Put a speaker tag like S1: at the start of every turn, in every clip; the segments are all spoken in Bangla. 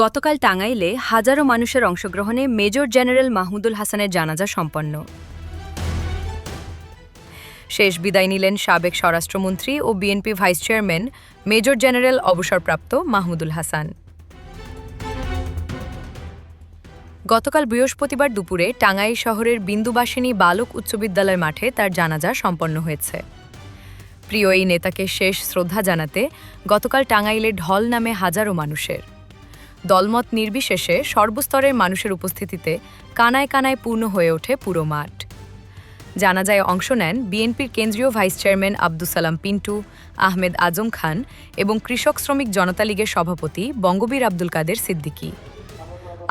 S1: গতকাল টাঙ্গাইলে হাজারো মানুষের অংশগ্রহণে মেজর জেনারেল মাহমুদুল হাসানের জানাজা সম্পন্ন। শেষ বিদায় নিলেন সাবেক স্বরাষ্ট্রমন্ত্রী ও BNP vice chairman major general অবসরপ্রাপ্ত মাহমুদুল হাসান। গতকাল বৃহস্পতিবার দুপুরে টাঙ্গাইল শহরের বিন্দুবাসিনী বালক উচ্চ বিদ্যালয় মাঠে তার জানাজা সম্পন্ন হয়েছে। প্রিয় এই নেতাকে শেষ শ্রদ্ধা জানাতে গতকাল টাঙ্গাইলে ঢল নামে হাজারো মানুষের দলমত নির্বিশেষে সর্বস্তরের মানুষের উপস্থিতিতে কানায় কানায় পূর্ণ হয়ে ওঠে পুরো মাঠ। জানাজায় অংশ নেন বিএনপির কেন্দ্রীয় ভাইস চেয়ারম্যান আব্দুল সালাম পিন্টু, আহমেদ আজম খান এবং কৃষক শ্রমিক জনতা লীগের সভাপতি বঙ্গবীর আব্দুল কাদের সিদ্দিকী।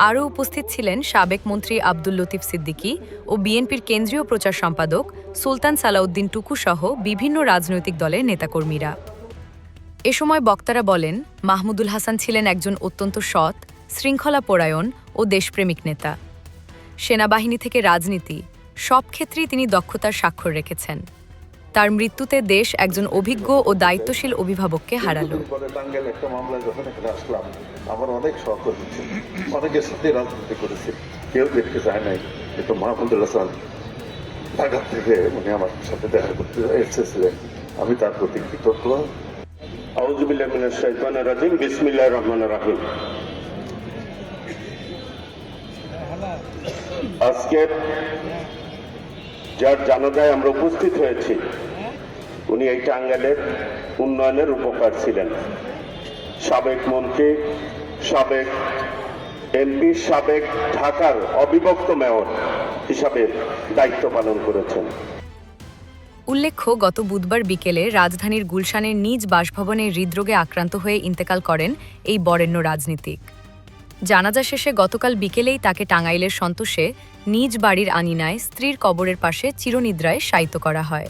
S1: আরও উপস্থিত ছিলেন সাবেক মন্ত্রী আব্দুল লতিফ সিদ্দিকী ও বিএনপির কেন্দ্রীয় প্রচার সম্পাদক সুলতান সালাউদ্দিন টুকু সহ বিভিন্ন রাজনৈতিক দলের নেতাকর্মীরা। এ সময় বক্তারা বলেন, মাহমুদুল হাসান ছিলেন একজন অত্যন্ত সৎ শৃঙ্খলা পরায়ণ ও দেশপ্রেমিক নেতা। সেনাবাহিনী থেকে রাজনীতি, সব ক্ষেত্রেই তিনি দক্ষতার স্বাক্ষর রেখেছেন। তার মৃত্যুতে দেশ একজন অভিজ্ঞ ও দায়িত্বশীল অভিভাবককে হারালো।
S2: আমার অনেক অনেকের সাথে রাজনীতি কেউ দেখতে চায় নাই কিন্তু মাহমুদুল হাসান ঢাকা থেকে আমার সাথে দেখা করতে এসেছিলেন। আমি তার প্রতি কৃতজ্ঞ।
S3: আউজুবিল্লাহ মিনাশ শাইতানির রাজিম। বিসমিল্লাহির রহমানির রহিম। আজকে যার জানাজায় আমরা উপস্থিত হয়েছি, উনি এই টাঙ্গাইলের উন্নয়নের উপকার ছিলেন। সাবেক মন্ত্রী, সাবেক এমপি, সাবেক ঢাকার অবিভক্ত মেয়র হিসাবে দায়িত্ব পালন করেছেন।
S1: উল্লেখ্য, গত বুধবার বিকেলে রাজধানীর গুলশানের নিজ বাসভবনে হৃদরোগে আক্রান্ত হয়ে ইন্তেকাল করেন এই বরেণ্য রাজনীতিক। জানাজা শেষে গতকাল বিকেলেই তাকে টাঙ্গাইলের সন্তোষে নিজ বাড়ির আনিনায় স্ত্রীর কবরের পাশে চিরনিদ্রায় শায়িত করা হয়।